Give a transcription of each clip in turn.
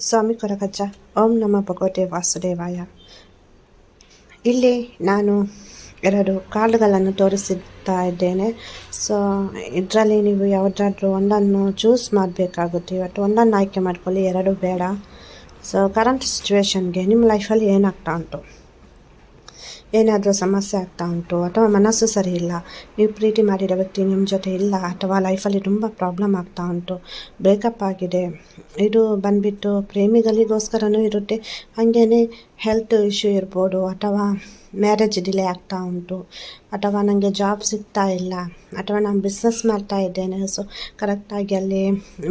ಸ್ವಾಮಿ ಕೊರಗಜ್ಜ. ಓಂ ನಮ ಭಗವತೆ ವಾಸುದೇವಾಯ. ಇಲ್ಲಿ ನಾನು ಎರಡು ಕಾರ್ಡ್ಗಳನ್ನು ತೋರಿಸುತ್ತಾ ಇದ್ದೇನೆ. ಸೊ ಇದರಲ್ಲಿ ನೀವು ಯಾವುದಾದ್ರೂ ಒಂದನ್ನು ಚೂಸ್ ಮಾಡಬೇಕಾಗುತ್ತೆ. ಇವತ್ತು ಒಂದನ್ನು ಆಯ್ಕೆ ಮಾಡ್ಕೊಳ್ಳಿ, ಎರಡು ಬೇಡ. ಸೊ ಕರೆಂಟ್ ಸಿಚುವೇಶನ್ಗೆ ನಿಮ್ಮ ಲೈಫಲ್ಲಿ ಏನಾಗ್ತಾ ಉಂಟು? ಏನಾದರೂ ಸಮಸ್ಯೆ ಆಗ್ತಾ ಉಂಟು ಅಥವಾ ಮನಸ್ಸು ಸರಿ ಇಲ್ಲ, ನೀವು ಪ್ರೀತಿ ಮಾಡಿರೋ ವ್ಯಕ್ತಿ ನಿಮ್ಮ ಜೊತೆ ಇಲ್ಲ ಅಥವಾ ಲೈಫಲ್ಲಿ ತುಂಬ ಪ್ರಾಬ್ಲಮ್ ಆಗ್ತಾ ಉಂಟು ಬ್ರೇಕಪ್ ಆಗಿದೆ, ಇದು ಬಂದುಬಿಟ್ಟು ಪ್ರೇಮಿಗಳಿಗೋಸ್ಕರನೂ ಇರುತ್ತೆ ಹಾಗೇ ಹೆಲ್ತ್ ಇಶ್ಯೂ ಇರ್ಬೋದು ಅಥವಾ ಮ್ಯಾರೇಜ್ ಡಿಲೇ ಆಗ್ತಾ ಉಂಟು, ಅಥವಾ ನನಗೆ ಜಾಬ್ ಸಿಗ್ತಾ ಇಲ್ಲ, ಅಥವಾ ನಾನು ಬಿಸ್ನೆಸ್ ಮಾಡ್ತಾ ಇದ್ದೇನೆ ಸೊ ಕರೆಕ್ಟಾಗಿ ಅಲ್ಲಿ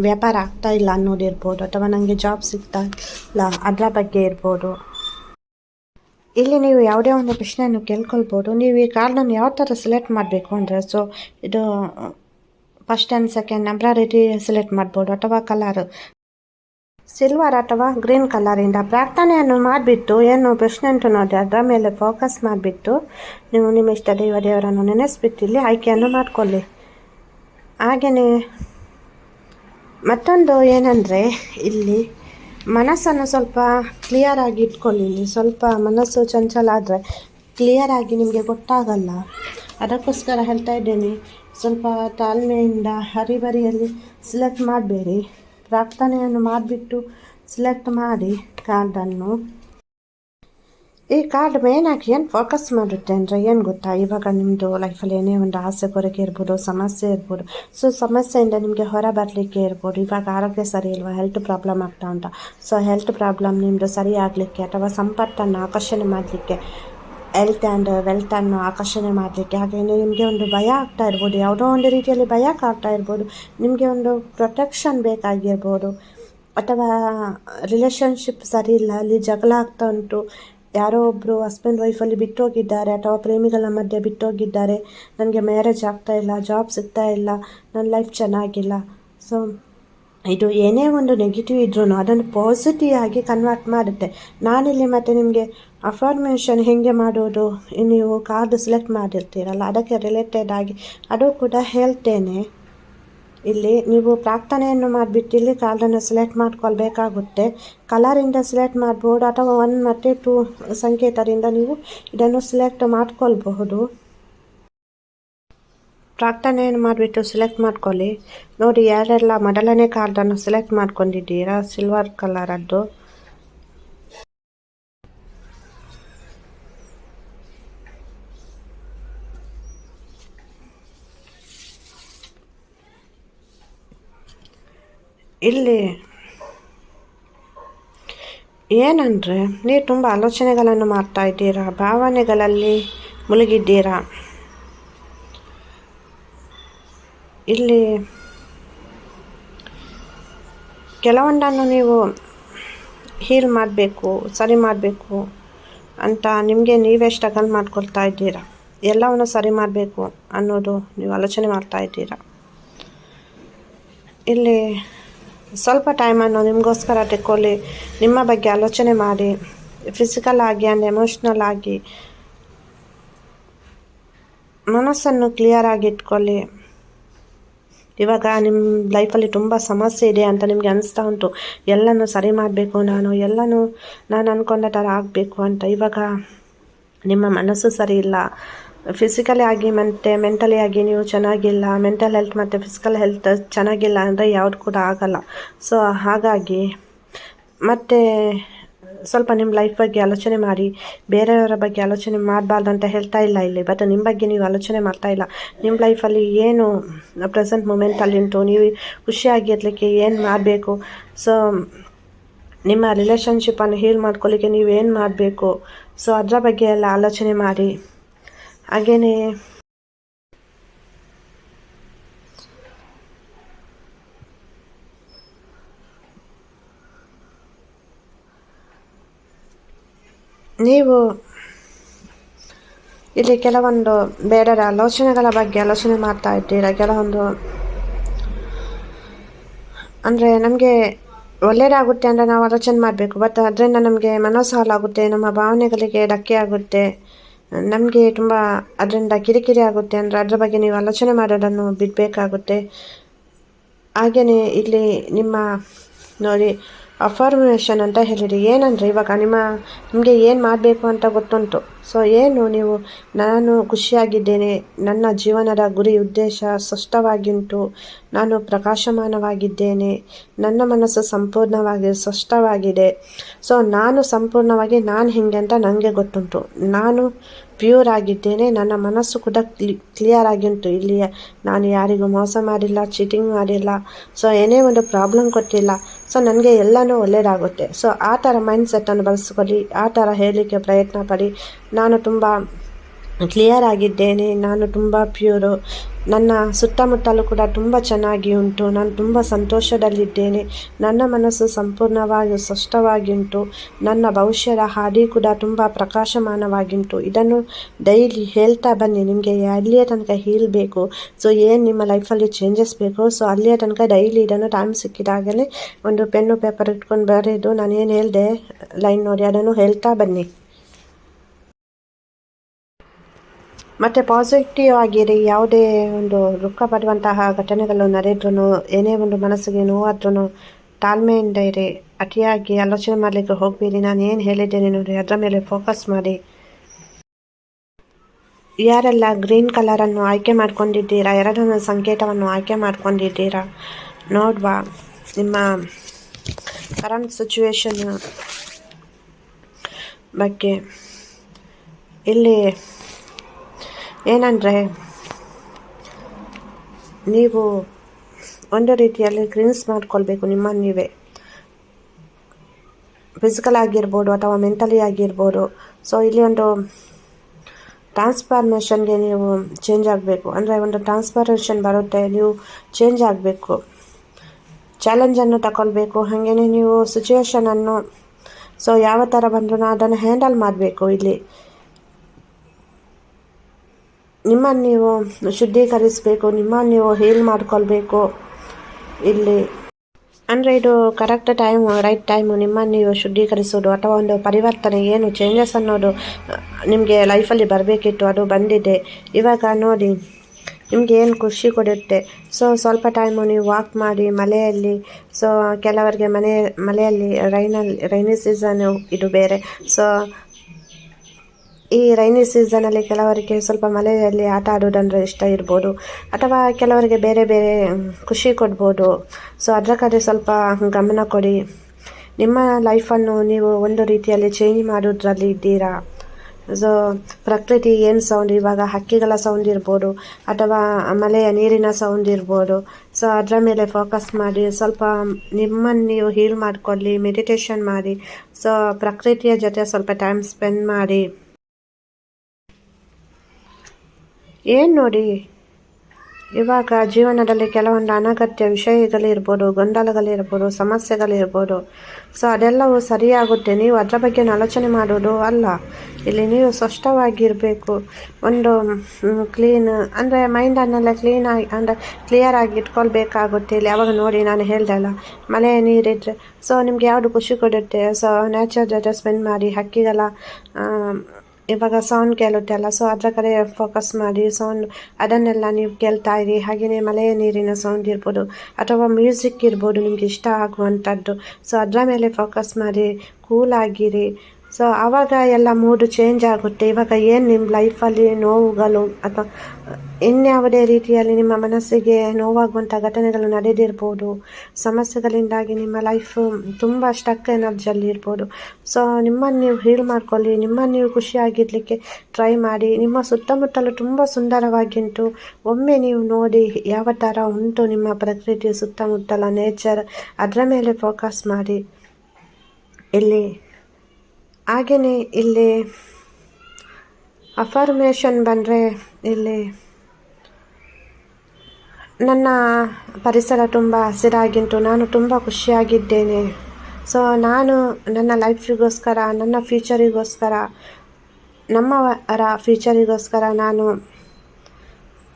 ವ್ಯಾಪಾರ ಆಗ್ತಾ ಇಲ್ಲ ಅನ್ನೋದಿರ್ಬೋದು, ಅಥವಾ ನನಗೆ ಜಾಬ್ ಸಿಗ್ತಾ ಇಲ್ಲ ಅದರ ಬಗ್ಗೆ ಇರ್ಬೋದು. ಇಲ್ಲಿ ನೀವು ಯಾವುದೇ ಒಂದು ಪ್ರಶ್ನೆಯನ್ನು ಕೇಳ್ಕೊಳ್ಬೋದು. ನೀವು ಈ ಕಾರ್ಡನ್ನು ಯಾವ ಥರ ಸೆಲೆಕ್ಟ್ ಮಾಡಬೇಕು ಅಂದರೆ ಸೊ ಇದು ಫಸ್ಟ್ ಆ್ಯಂಡ್ ಸೆಕೆಂಡ್ ನಂಬರ್ ರೀತಿ ಸೆಲೆಕ್ಟ್ ಮಾಡ್ಬೋದು ಅಥವಾ ಕಲರ್ ಸಿಲ್ವರ್ ಅಥವಾ ಗ್ರೀನ್ ಕಲರಿಂದ ಪ್ರಾರ್ಥನೆಯನ್ನು ಮಾಡಿಬಿಟ್ಟು, ಏನು ಪ್ರಶ್ನೆ ಉಂಟು ನೋಡಿ, ಅದರ ಮೇಲೆ ಫೋಕಸ್ ಮಾಡಿಬಿಟ್ಟು, ನೀವು ನಿಮ್ಮ ಇಷ್ಟ ದೇವ ದೇವರನ್ನು ನೆನೆಸ್ಬಿಟ್ಟು ಇಲ್ಲಿ ಆಯ್ಕೆಯನ್ನು ಮಾಡಿಕೊಳ್ಳಿ. ಹಾಗೆಯೇ ಮತ್ತೊಂದು ಏನಂದರೆ, ಇಲ್ಲಿ ಮನಸ್ಸನ್ನು ಸ್ವಲ್ಪ ಕ್ಲಿಯರ್ ಆಗಿ ಇಟ್ಕೊಳ್ಳಿ ಸ್ವಲ್ಪ ಮನಸ್ಸು ಚಂಚಲ ಆದರೆ ಕ್ಲಿಯರಾಗಿ ನಿಮಗೆ ಗೊತ್ತಾಗಲ್ಲ. ಅದಕ್ಕೋಸ್ಕರ ಹೇಳ್ತಾ ಇದ್ದೇನೆ, ಸ್ವಲ್ಪ ತಾಳ್ಮೆಯಿಂದ ಹರಿಬರಿಯಲ್ಲಿ ಸಿಲೆಕ್ಟ್ ಮಾಡಬೇಡಿ. ಪ್ರಾರ್ಥನೆಯನ್ನು ಮಾಡಿಬಿಟ್ಟು ಸಿಲೆಕ್ಟ್ ಮಾಡಿ ಕಾರ್ಡನ್ನು ಈ ಕಾರ್ಡ್ ಮೇನಾಗಿ ಏನು ಫೋಕಸ್ ಮಾಡುತ್ತೆ ಅಂದರೆ ಏನು ಗೊತ್ತಾ? ಇವಾಗ ನಿಮ್ಮದು ಲೈಫಲ್ಲಿ ಏನೇ ಒಂದು ಆಸೆ ಕೊರಕೆ ಇರ್ಬೋದು, ಸಮಸ್ಯೆ ಇರ್ಬೋದು, ಸೊ ಸಮಸ್ಯೆಯಿಂದ ನಿಮಗೆ ಹೊರ ಬರಲಿಕ್ಕೆ ಇರ್ಬೋದು, ಇವಾಗ ಆರೋಗ್ಯ ಸರಿ ಇಲ್ವಾ? ಹೆಲ್ತ್ ಪ್ರಾಬ್ಲಮ್ ಆಗ್ತಾ ಉಂಟಾ. ಸೊ ಹೆಲ್ತ್ ಪ್ರಾಬ್ಲಮ್ ನಿಮ್ಮದು ಸರಿ ಆಗಲಿಕ್ಕೆ ಅಥವಾ ಸಂಪತ್ತನ್ನು ಆಕರ್ಷಣೆ ಮಾಡಲಿಕ್ಕೆ ಹೆಲ್ತ್ ಆ್ಯಂಡ್ ವೆಲ್ತನ್ನು ಆಕರ್ಷಣೆ ಮಾಡಲಿಕ್ಕೆ, ಹಾಗೆ ನಿಮಗೆ ಒಂದು ಭಯ ಆಗ್ತಾ ಇರ್ಬೋದು, ಯಾವುದೋ ಒಂದು ರೀತಿಯಲ್ಲಿ ಭಯ ಕಾಡ್ತಾ ಇರ್ಬೋದು, ನಿಮಗೆ ಒಂದು ಪ್ರೊಟೆಕ್ಷನ್ ಬೇಕಾಗಿರ್ಬೋದು, ಅಥವಾ ರಿಲೇಷನ್ಶಿಪ್ ಸರಿ ಇಲ್ಲ, ಅಲ್ಲಿ ಜಗಳ ಆಗ್ತಾ ಉಂಟು ಯಾರೋ ಒಬ್ಬರು ಹಸ್ಬೆಂಡ್ ವೈಫಲ್ಲಿ ಬಿಟ್ಟೋಗಿದ್ದಾರೆ, ಅಥವಾ ಪ್ರೇಮಿಗಳ ಮಧ್ಯೆ ಬಿಟ್ಟೋಗಿದ್ದಾರೆ. ನನಗೆ ಮ್ಯಾರೇಜ್ ಆಗ್ತಾ ಇಲ್ಲ ಜಾಬ್ ಸಿಗ್ತಾ ಇಲ್ಲ ನನ್ನ ಲೈಫ್ ಚೆನ್ನಾಗಿಲ್ಲ. ಸೊ ಇದು ಏನೇ ಒಂದು ನೆಗೆಟಿವ್ ಇದ್ರೂ ಅದನ್ನು ಪಾಸಿಟಿವ್ ಆಗಿ ಕನ್ವರ್ಟ್ ಮಾಡುತ್ತೆ. ನಾನಿಲ್ಲಿ ಮತ್ತು ನಿಮಗೆ ಅಫಾರ್ಮೇಷನ್ ಹೇಗೆ ಮಾಡೋದು? ನೀವು ಕಾರ್ಡ್ ಸೆಲೆಕ್ಟ್ ಮಾಡಿರ್ತೀರಲ್ಲ, ಅದಕ್ಕೆ ರಿಲೇಟೆಡ್ ಆಗಿ. ಅದು ಕೂಡ ಹೇಳ್ತೇನೆ. ಇಲ್ಲಿ ನೀವು ಪ್ರಾರ್ಥನೆಯನ್ನು ಮಾಡಿಬಿಟ್ಟು ಇಲ್ಲಿ ಕಾರ್ಡನ್ನು ಸೆಲೆಕ್ಟ್ ಮಾಡ್ಕೊಳ್ಬೇಕಾಗುತ್ತೆ. ಕಲರಿಂದ ಸೆಲೆಕ್ಟ್ ಮಾಡ್ಬೋದು ಅಥವಾ ಒನ್ ಮತ್ತು ಟೂ ಸಂಕೇತದಿಂದ ನೀವು ಇದನ್ನು ಸೆಲೆಕ್ಟ್ ಮಾಡ್ಕೊಳ್ಬಹುದು. ಪ್ರಾರ್ಥನೆಯನ್ನು ಮಾಡಿಬಿಟ್ಟು ಸೆಲೆಕ್ಟ್ ಮಾಡ್ಕೊಳ್ಳಿ. ನೋಡಿ ಯಾರೆಲ್ಲ ಮೊದಲನೇ ಕಾರ್ಡನ್ನು ಸೆಲೆಕ್ಟ್ ಮಾಡ್ಕೊಂಡಿದ್ದೀರಾ? ಸಿಲ್ವರ್ ಕಲರದ್ದು ಇಲ್ಲಿ ಏನಂದರೆ, ನೀವು ತುಂಬ ಆಲೋಚನೆಗಳನ್ನು ಮಾಡ್ತಾ ಇದ್ದೀರಾ, ಭಾವನೆಗಳಲ್ಲಿ ಮುಳುಗಿದ್ದೀರಾ? ಇಲ್ಲಿ ಕೆಲವೊಂದನ್ನು ನೀವು ಹೀಲ್ ಮಾಡಬೇಕು, ಸರಿ ಮಾಡಬೇಕು ಅಂತ ನಿಮಗೆ ನೀವೇ ಸ್ಟ್ರಗಲ್ ಮಾಡ್ಕೊಳ್ತಾ ಇದ್ದೀರಾ? ಎಲ್ಲವನ್ನು ಸರಿ ಮಾಡಬೇಕು ಅನ್ನೋದು ನೀವು ಆಲೋಚನೆ ಮಾಡ್ತಾ ಇದ್ದೀರಾ? ಇಲ್ಲಿ ಸ್ವಲ್ಪ ಟೈಮನ್ನು ನಿಮಗೋಸ್ಕರ ತೆಕ್ಕೊಳ್ಳಿ. ನಿಮ್ಮ ಬಗ್ಗೆ ಆಲೋಚನೆ ಮಾಡಿ. ಫಿಸಿಕಲ್ ಆಗಿ ಆ್ಯಂಡ್ ಎಮೋಷ್ನಲ್ ಆಗಿ ಮನಸ್ಸನ್ನು ಕ್ಲಿಯರ್ ಆಗಿ ಇಟ್ಕೊಳ್ಳಿ. ಇವಾಗ ನಿಮ್ಮ ಲೈಫಲ್ಲಿ ತುಂಬ ಸಮಸ್ಯೆ ಇದೆ ಅಂತ ನಿಮಗೆ ಅನಿಸ್ತಾ ಉಂಟು. ಎಲ್ಲನೂ ಸರಿ ಮಾಡಬೇಕು ನಾನು, ಎಲ್ಲನೂ ನಾನು ಅಂದ್ಕೊಂಡ ಥರ ಆಗಬೇಕು ಅಂತ. ಇವಾಗ ನಿಮ್ಮ ಮನಸ್ಸು ಸರಿ ಇಲ್ಲ. ಫಿಸಿಕಲಿ ಆಗಿ ಮತ್ತು ಮೆಂಟಲಿ ಆಗಿ ನೀವು ಚೆನ್ನಾಗಿಲ್ಲ ಮೆಂಟಲ್ ಹೆಲ್ತ್ ಮತ್ತು ಫಿಸಿಕಲ್ ಹೆಲ್ತ್ ಚೆನ್ನಾಗಿಲ್ಲ ಅಂದರೆ ಯಾವ್ದು ಕೂಡ ಆಗಲ್ಲ. ಸೊ ಹಾಗಾಗಿ ಮತ್ತು ಸ್ವಲ್ಪ ನಿಮ್ಮ ಲೈಫ್ ಬಗ್ಗೆ ಆಲೋಚನೆ ಮಾಡಿ, ಬೇರೆಯವರ ಬಗ್ಗೆ ಆಲೋಚನೆ ಮಾಡಬಾರ್ದು ಅಂತ ಹೇಳ್ತಾ ಇಲ್ಲ ಇಲ್ಲಿ. ಬಟ್ ನಿಮ್ಮ ಬಗ್ಗೆ ನೀವು ಆಲೋಚನೆ ಮಾಡ್ತಾ ಇಲ್ಲ. ನಿಮ್ಮ ಲೈಫಲ್ಲಿ ಏನು ಪ್ರೆಸೆಂಟ್ ಮೂಮೆಂಟಲ್ಲಿ ಉಂಟು? ನೀವು ಖುಷಿಯಾಗಿ ಇರಲಿಕ್ಕೆ ಏನು ಮಾಡಬೇಕು? ಸೊ ನಿಮ್ಮ ರಿಲೇಷನ್ಶಿಪ್ಪನ್ನು ಹೀಲ್ ಮಾಡ್ಕೊಳ್ಳಿಕ್ಕೆ ನೀವು ಏನು ಮಾಡಬೇಕು? ಸೊ ಅದರ ಬಗ್ಗೆ ಎಲ್ಲ ಆಲೋಚನೆ ಮಾಡಿ. ಹಾಗೆಯೇ ನೀವು ಇಲ್ಲಿ ಕೆಲವೊಂದು ಬೇಡರ ಆಲೋಚನೆಗಳ ಬಗ್ಗೆ ಆಲೋಚನೆ ಮಾಡ್ತಾ ಇದ್ದೀರಾ? ಕೆಲವೊಂದು ಅಂದರೆ ನಮಗೆ ಒಳ್ಳೆಯದಾಗುತ್ತೆ ಅಂದರೆ ನಾವು ಆಲೋಚನೆ ಮಾಡಬೇಕು ಬಟ್ ಅದರಿಂದ ನಮಗೆ ಮನೋಸಾಲಾಗುತ್ತೆ, ನಮ್ಮ ಭಾವನೆಗಳಿಗೆ ಧಕ್ಕೆ ಆಗುತ್ತೆ ನಮಗೆ ತುಂಬ ಅದರಿಂದ ಕಿರಿಕಿರಿ ಆಗುತ್ತೆ ಅಂದರೆ ಅದರ ಬಗ್ಗೆ ನೀವು ಆಲೋಚನೆ ಮಾಡೋದನ್ನು ಬಿಡಬೇಕಾಗುತ್ತೆ. ಹಾಗೆಯೇ ಇಲ್ಲಿ ನಿಮ್ಮ ನೋಡಿ ಅಫಾರ್ಮೇಷನ್ ಅಂತ ಹೇಳಿರಿ. ಏನಂದರೆ ಇವಾಗ ನಿಮ್ಮ, ನಿಮಗೆ ಏನು ಮಾಡಬೇಕು ಅಂತ ಗೊತ್ತುಂಟು. ಸೊ ಏನು ನೀವು? ನಾನು ಖುಷಿಯಾಗಿದ್ದೇನೆ. ನನ್ನ ಜೀವನದ ಗುರಿ ಉದ್ದೇಶ ಸ್ಪಷ್ಟವಾಗಿಂಟು. ನಾನು ಪ್ರಕಾಶಮಾನವಾಗಿದ್ದೇನೆ. ನನ್ನ ಮನಸ್ಸು ಸಂಪೂರ್ಣವಾಗಿ ಸ್ಪಷ್ಟವಾಗಿದೆ. ಸೊ ನಾನು ಸಂಪೂರ್ಣವಾಗಿ ನಾನು ಹಿಂಗೆ ಅಂತ ನನಗೆ ಗೊತ್ತುಂಟು. ನಾನು ಪ್ಯೂರ್ ಆಗಿದ್ದೇನೆ. ನನ್ನ ಮನಸ್ಸು ಕೂಡ ಕ್ಲಿ ಕ್ಲಿಯರ್ ಆಗಿಂಟು. ಇಲ್ಲಿ ನಾನು ಯಾರಿಗೂ ಮೋಸ ಮಾಡಿಲ್ಲ ಚೀಟಿಂಗ್ ಮಾಡಿಲ್ಲ. ಸೊ ಏನೇ ಒಂದು ಪ್ರಾಬ್ಲಮ್ ಕೊಟ್ಟಿಲ್ಲ. ಸೊ ನನಗೆ ಎಲ್ಲನೂ ಒಳ್ಳೆಯದಾಗುತ್ತೆ ಸೊ ಆ ಥರ ಮೈಂಡ್ ಸೆಟ್ಟನ್ನು ಬಳಸ್ಕೊಳ್ಳಿ. ಆ ಥರ ಹೇಳಲಿಕ್ಕೆ ಪ್ರಯತ್ನ ಪಡಿ. ನಾನು ತುಂಬ ಕ್ಲಿಯರ್ ಆಗಿದ್ದೇನೆ. ನಾನು ತುಂಬ ಪ್ಯೂರು ನನ್ನ ಸುತ್ತಮುತ್ತಲೂ ಕೂಡ ತುಂಬ ಚೆನ್ನಾಗಿ ಉಂಟು. ನಾನು ತುಂಬ ಸಂತೋಷದಲ್ಲಿದ್ದೇನೆ. ನನ್ನ ಮನಸ್ಸು ಸಂಪೂರ್ಣವಾಗಿ ಸ್ಪಷ್ಟವಾಗಿ ಉಂಟು. ನನ್ನ ಭವಿಷ್ಯದ ಹಾದಿ ಕೂಡ ತುಂಬ ಪ್ರಕಾಶಮಾನವಾಗಿಂಟು. ಇದನ್ನು ಡೈಲಿ ಹೇಳ್ತಾ ಬನ್ನಿ. ನಿಮಗೆ ಅಲ್ಲಿಯ ತನಕ ಹೀಲ್ಬೇಕು ಸೊ ಏನು ನಿಮ್ಮ ಲೈಫಲ್ಲಿ ಚೇಂಜಸ್ ಬೇಕು? ಸೊ ಅಲ್ಲಿಯ ತನಕ ಡೈಲಿ ಇದನ್ನು ಟೈಮ್ ಸಿಕ್ಕಿದಾಗಲೇ ಒಂದು ಪೆನ್ನು ಪೇಪರ್ ಇಟ್ಕೊಂಡು ಬರೆದು ನಾನು ಏನು ಹೇಳಿದೆ? ಲೈನ್ ನೋಡಿ, ಅದನ್ನು ಹೇಳ್ತಾ ಬನ್ನಿ. ಮತ್ತು ಪಾಸಿಟಿವ್ ಆಗಿರಿ. ಯಾವುದೇ ಒಂದು ದುಃಖ ಪಡುವಂತಹ ಘಟನೆಗಳು ನಡೆದ್ರೂ ಏನೇ ಒಂದು ಮನಸ್ಸಿಗೆ ನೋವಾದ್ರೂ ತಾಳ್ಮೆಯಿಂದ ಇರಿ. ಅತಿಯಾಗಿ ಆಲೋಚನೆ ಮಾಡಲಿಕ್ಕೆ ಹೋಗಬೇಡಿ. ನಾನು ಏನು ಹೇಳಿದ್ದೇನೆ ನೋಡಿ, ಅದರ ಮೇಲೆ ಫೋಕಸ್ ಮಾಡಿ. ಯಾರೆಲ್ಲ ಗ್ರೀನ್ ಕಲರನ್ನು ಆಯ್ಕೆ ಮಾಡ್ಕೊಂಡಿದ್ದೀರಾ, ಎರಡನ್ನು ಸಂಕೇತವನ್ನು ಆಯ್ಕೆ ಮಾಡ್ಕೊಂಡಿದ್ದೀರಾ, ನೋಡುವ ನಿಮ್ಮ ಕರೆಂಟ್ ಸಿಚುವೇಶನ್ ಬಗ್ಗೆ. ಇಲ್ಲಿ ಏನಂದರೆ, ನೀವು ಒಂದು ರೀತಿಯಲ್ಲಿ ಕ್ಲೀನ್ಸ್ ಮಾಡ್ಕೊಳ್ಬೇಕು ನಿಮ್ಮನ್ನು ನೀವೇ. ಫಿಸಿಕಲ್ ಆಗಿರ್ಬೋದು ಅಥವಾ ಮೆಂಟಲಿ ಆಗಿರ್ಬೋದು. ಸೊ ಇಲ್ಲಿ ಒಂದು ಟ್ರಾನ್ಸ್ಫಾರ್ಮೇಷನ್ಗೆ ನೀವು ಚೇಂಜ್ ಆಗಬೇಕು. ಅಂದರೆ ಒಂದು ಟ್ರಾನ್ಸ್ಫಾರ್ಮೇಷನ್ ಬರುತ್ತೆ, ನೀವು ಚೇಂಜ್ ಆಗಬೇಕು. ಚಾಲೆಂಜನ್ನು ತಗೊಳ್ಬೇಕು ಹಾಗೆಯೇ ನೀವು ಸಿಚುವೇಶನನ್ನು ಸೊ ಯಾವ ಥರ ಬಂದರೂ ಅದನ್ನು ಹ್ಯಾಂಡಲ್ ಮಾಡಬೇಕು ಇಲ್ಲಿ. ನಿಮ್ಮನ್ನು ನೀವು ಶುದ್ಧೀಕರಿಸಬೇಕು, ನಿಮ್ಮನ್ನು ನೀವು ಹೀಲ್ ಮಾಡ್ಕೊಳ್ಬೇಕು. ಇಲ್ಲಿ, ಅಂದರೆ ಇದು ಕರೆಕ್ಟ್ ಟೈಮು ರೈಟ್ ಟೈಮು ನಿಮ್ಮನ್ನು ನೀವು ಶುದ್ಧೀಕರಿಸೋದು ಅಥವಾ ಒಂದು ಪರಿವರ್ತನೆ, ಏನು ಚೇಂಜಸ್ ಅನ್ನೋದು ನಿಮಗೆ ಲೈಫಲ್ಲಿ ಬರಬೇಕಿತ್ತು, ಅದು ಬಂದಿದೆ. ಇವಾಗ ನೋಡಿ, ನಿಮಗೆ ಏನು ಖುಷಿ ಕೊಡುತ್ತೆ. ಸೊ ಸ್ವಲ್ಪ ಟೈಮು ನೀವು ವಾಕ್ ಮಾಡಿ ಮಳೆಯಲ್ಲಿ ಸೊ ಕೆಲವರಿಗೆ ಮನೆ, ಮಲೆಯಲ್ಲಿ ರೈನಲ್ಲಿ ರೈನಿ ಸೀಸನ್ನು ಇದು ಬೇರೆ. ಸೊ ಈ ರೈನಿ ಸೀಸನಲ್ಲಿ ಕೆಲವರಿಗೆ ಸ್ವಲ್ಪ ಮಳೆಯಲ್ಲಿ ಆಟ ಆಡೋದಂದರೆ ಇಷ್ಟ ಇರ್ಬೋದು. ಅಥವಾ ಕೆಲವರಿಗೆ ಬೇರೆ ಬೇರೆ ಖುಷಿ ಕೊಡ್ಬೋದು. ಸೊ ಅದರ ಕಡೆ ಸ್ವಲ್ಪ ಗಮನ ಕೊಡಿ. ನಿಮ್ಮ ಲೈಫನ್ನು ನೀವು ಒಂದು ರೀತಿಯಲ್ಲಿ ಚೇಂಜ್ ಮಾಡೋದ್ರಲ್ಲಿ ಇದ್ದೀರಾ? ಸೊ ಪ್ರಕೃತಿ ಏನು ಸೌಂಡ್ ಇವಾಗ ಹಕ್ಕಿಗಳ ಸೌಂಡ್ ಇರ್ಬೋದು, ಅಥವಾ ಮಳೆಯ ನೀರಿನ ಸೌಂಡ್ ಇರ್ಬೋದು. ಸೊ ಅದರ ಮೇಲೆ ಫೋಕಸ್ ಮಾಡಿ, ಸ್ವಲ್ಪ ನಿಮ್ಮನ್ನು ನೀವು ಹೀಲ್ ಮಾಡಿಕೊಳ್ಳಿ ಮೆಡಿಟೇಷನ್ ಮಾಡಿ. ಸೊ ಪ್ರಕೃತಿಯ ಜೊತೆ ಸ್ವಲ್ಪ ಟೈಮ್ ಸ್ಪೆಂಡ್ ಮಾಡಿ. ಏನು ನೋಡಿ? ಇವಾಗ ಜೀವನದಲ್ಲಿ ಕೆಲವೊಂದು ಅನಗತ್ಯ ವಿಷಯಗಳಿರ್ಬೋದು ಗೊಂದಲಗಳಿರ್ಬೋದು ಸಮಸ್ಯೆಗಳಿರ್ಬೋದು ಸೊ ಅದೆಲ್ಲವೂ ಸರಿಯಾಗುತ್ತೆ. ನೀವು ಅದರ ಬಗ್ಗೆ ಆಲೋಚನೆ ಮಾಡೋದು ಅಲ್ಲ. ಇಲ್ಲಿ ನೀವು ಸ್ಪಷ್ಟವಾಗಿರಬೇಕು ಒಂದು ಕ್ಲೀನ್ ಅಂದರೆ ಮೈಂಡನ್ನೆಲ್ಲ ಕ್ಲೀನಾಗಿ ಅಂದರೆ ಕ್ಲಿಯರಾಗಿ ಇಟ್ಕೊಳ್ಬೇಕಾಗುತ್ತೆ. ಇಲ್ಲಿ ಯಾವಾಗ ನೋಡಿ ನಾನು ಹೇಳ್ದಲ್ಲ ಮಳೆ ನೀರಿದ್ರೆ ಸೊ ನಿಮ್ಗೆ ಯಾವುದು ಖುಷಿ ಕೊಡುತ್ತೆ? ಸೊ ನ್ಯಾಚರ್ ಜೊತೆ ಸ್ಪೆಂಡ್ ಮಾಡಿ, ಹಕ್ಕಿಗಳ ಇವಾಗ ಸೌಂಡ್ ಕೇಳುತ್ತಲ್ಲ ಸೊ ಅದರ ಕಡೆ ಫೋಕಸ್ ಮಾಡಿ ಸೌಂಡ್ ಅದನ್ನೆಲ್ಲ ನೀವು ಕೇಳ್ತಾ ಇರಿ. ಹಾಗೆಯೇ ಮಳೆಯ ನೀರಿನ ಸೌಂಡ್ ಇರ್ಬೋದು, ಅಥವಾ ಮ್ಯೂಸಿಕ್ ಇರ್ಬೋದು, ನಿಮ್ಗೆ ಇಷ್ಟ ಆಗುವಂಥದ್ದು. ಸೊ ಅದರ ಮೇಲೆ ಫೋಕಸ್ ಮಾಡಿ ಕೂಲಾಗಿರಿ ಸೊ ಆವಾಗ ಎಲ್ಲ ಮೂಡು ಚೇಂಜ್ ಆಗುತ್ತೆ. ಇವಾಗ ಏನು ನಿಮ್ಮ ಲೈಫಲ್ಲಿ ನೋವುಗಳು ಅಥವಾ, ಇನ್ಯಾವುದೇ ರೀತಿಯಲ್ಲಿ ನಿಮ್ಮ ಮನಸ್ಸಿಗೆ ನೋವಾಗುವಂಥ ಘಟನೆಗಳು ನಡೆದಿರ್ಬೋದು. ಸಮಸ್ಯೆಗಳಿಂದಾಗಿ ನಿಮ್ಮ ಲೈಫ್ ತುಂಬ ಸ್ಟಕ್ ಎನರ್ಜಿಯಲ್ಲಿ ಇರ್ಬೋದು. ಸೊ ನಿಮ್ಮನ್ನು ನೀವು ಹೀಲ್ ಮಾಡ್ಕೊಳ್ಳಿ. ನಿಮ್ಮನ್ನು ನೀವು ಖುಷಿಯಾಗಿರಲಿಕ್ಕೆ ಟ್ರೈ ಮಾಡಿ. ನಿಮ್ಮ ಸುತ್ತಮುತ್ತಲು ತುಂಬ ಸುಂದರವಾಗಿಂಟು. ಒಮ್ಮೆ ನೀವು ನೋಡಿ ಯಾವ ಥರ ಉಂಟು ನಿಮ್ಮ ಪ್ರಕೃತಿ ಸುತ್ತಮುತ್ತಲ ನೇಚರ್ ಅದರ ಮೇಲೆ ಫೋಕಸ್ ಮಾಡಿ. ಇಲ್ಲಿ ಹಾಗೆಯೇ ಇಲ್ಲಿ ಅಫರ್ಮೇಷನ್ ಬಂದರೆ ಇಲ್ಲಿ ನನ್ನ ಪರಿಸರ ತುಂಬ ಹಸಿರಾಗಿಂಟು ನಾನು ತುಂಬ ಖುಷಿಯಾಗಿದ್ದೇನೆ. ಸೊ ನಾನು ನನ್ನ ಲೈಫಿಗೋಸ್ಕರ ನನ್ನ ಫ್ಯೂಚರಿಗೋಸ್ಕರ ನಮ್ಮವರ ಫ್ಯೂಚರಿಗೋಸ್ಕರ ನಾನು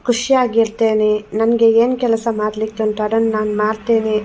ಖುಷಿಯಾಗಿರ್ತೇನೆ. ನನಗೆ ಏನು ಕೆಲಸ ಮಾಡಲಿಕ್ಕೆ ಉಂಟು ಅದನ್ನು ನಾನು ಮಾಡ್ತೇನೆ.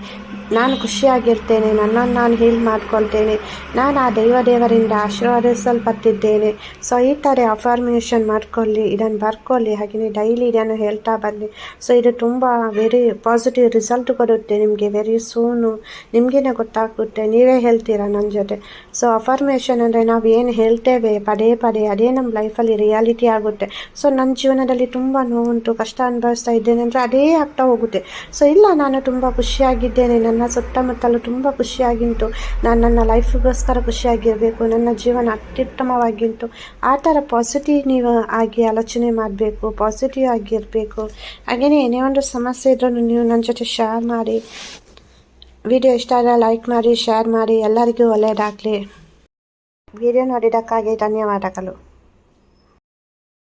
ನಾನು ಖುಷಿಯಾಗಿರ್ತೇನೆ. ನನ್ನನ್ನು ನಾನು ಹೀಲ್ ಮಾಡ್ಕೊಳ್ತೇನೆ. ನಾನು ಆ ದೈವ ದೇವರಿಂದ ಆಶೀರ್ವದಿಸಲ್ಪಟ್ಟಿದ್ದೇನೆ. ಸೊ ಈ ಥರ ಅಫಾರ್ಮೇಷನ್ ಮಾಡ್ಕೊಳ್ಳಿ ಇದನ್ನು ಬರ್ಕೊಳ್ಳಿ. ಹಾಗೆಯೇ ಡೈಲಿ ಇದನ್ನು ಹೇಳ್ತಾ ಬನ್ನಿ. ಸೊ ಇದು ತುಂಬ ವೆರಿ ಪಾಸಿಟಿವ್ ರಿಸಲ್ಟ್ ಕೊಡುತ್ತೆ ನಿಮಗೆ ವೆರಿ ಸೂನು ನಿಮಗೇನೆ ಗೊತ್ತಾಗುತ್ತೆ. ನೀವೇ ಹೇಳ್ತೀರಾ ನನ್ನ ಜೊತೆ? ಸೊ ಅಫಾರ್ಮೇಷನ್ ಅಂದರೆ ನಾವು ಏನು ಹೇಳ್ತೇವೆ ಪದೇ ಪದೇ, ಅದೇ ನಮ್ಮ ಲೈಫಲ್ಲಿ ರಿಯಾಲಿಟಿ ಆಗುತ್ತೆ. ಸೊ ನನ್ನ ಜೀವನದಲ್ಲಿ ತುಂಬ ನೋವುಂಟು ಕಷ್ಟ ಅನುಭವಿಸ್ತಾ ಇದ್ದೇನೆ ಅಂದರೆ ಅದೇ ಆಗ್ತಾ ಹೋಗುತ್ತೆ. ಸೊ ಇಲ್ಲ, ನಾನು ತುಂಬ ಖುಷಿಯಾಗಿದ್ದೇನೆ. ನನ್ನ ಸುತ್ತಮುತ್ತಲು ತುಂಬ ಖುಷಿಯಾಗಿಂತು. ನಾನು ನನ್ನ ಲೈಫಿಗೋಸ್ಕರ ಖುಷಿಯಾಗಿರಬೇಕು. ನನ್ನ ಜೀವನ ಅತ್ಯುತ್ತಮವಾಗಿಂತು ಆ ಥರ ಪಾಸಿಟಿವ್ ನೀವು ಆಗಿ ಆಲೋಚನೆ ಮಾಡಬೇಕು ಪಾಸಿಟಿವ್ ಆಗಿರಬೇಕು. ಹಾಗೆಯೇ ಏನೇ ಒಂದು ಸಮಸ್ಯೆ ಇದ್ರೂ ನೀವು ನನ್ನ ಜೊತೆ ಶೇರ್ ಮಾಡಿ. ವಿಡಿಯೋ ಇಷ್ಟ ಆದರೆ ಲೈಕ್ ಮಾಡಿ ಶೇರ್ ಮಾಡಿ. ಎಲ್ಲರಿಗೂ ಒಳ್ಳೆಯದಾಗಲಿ ವಿಡಿಯೋ ನೋಡಿದ್ದಕ್ಕಾಗಿ ಧನ್ಯವಾದಗಳು.